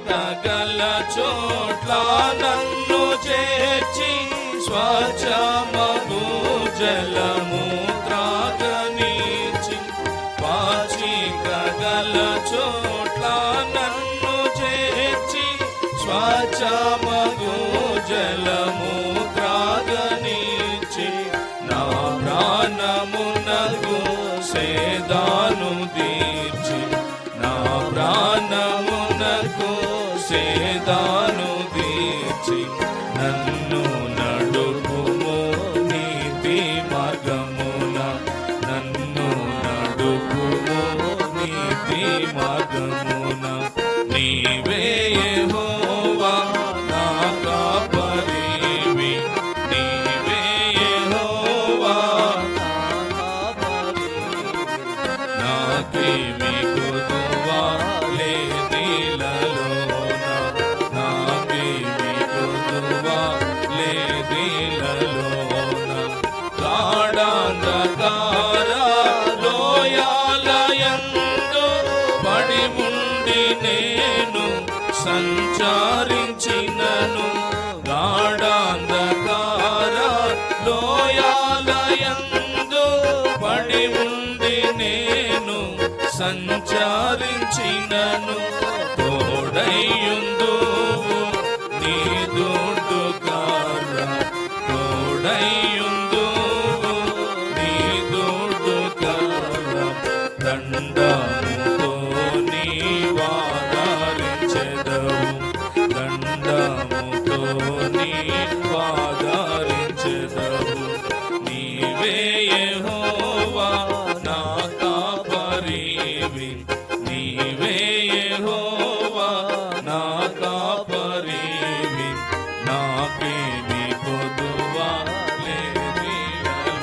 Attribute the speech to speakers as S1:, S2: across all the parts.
S1: తగల చోట్ల నన్ను చేర్చి స్వచ్ఛమగు జలము త్రాగనీచి పాచిక గల చోట్ల నన్ను చేర్చి స్వచ్ఛమగు జలము త్రాగనీచి నా ప్రాణమునకు సేదా చేదాను తీర్చి నన్ను నడుపుము నీతి మార్గమున. నన్ను నడుపుము నీతి మార్గము విచారించినను. తోడయుందు నీ దొడ్డు కార తోడయుందు నీ దొడ్డు కార దండముతో నీ వాదారించెదవు దండముతో నీవే యెహోవా నా కాపరివి నాకేమి కొదువా లేదిలలోన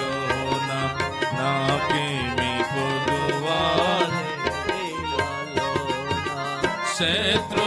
S1: నాకేమి కొదువా శత్రువుల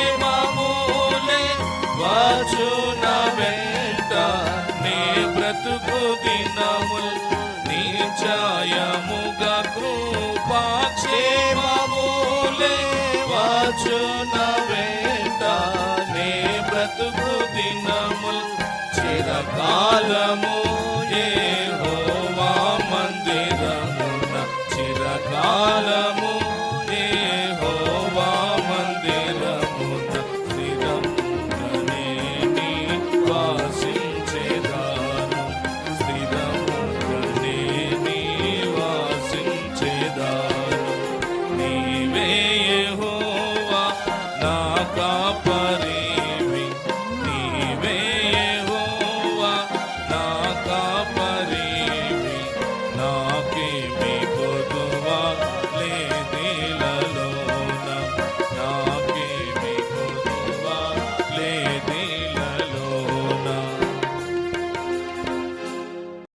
S1: காலமும்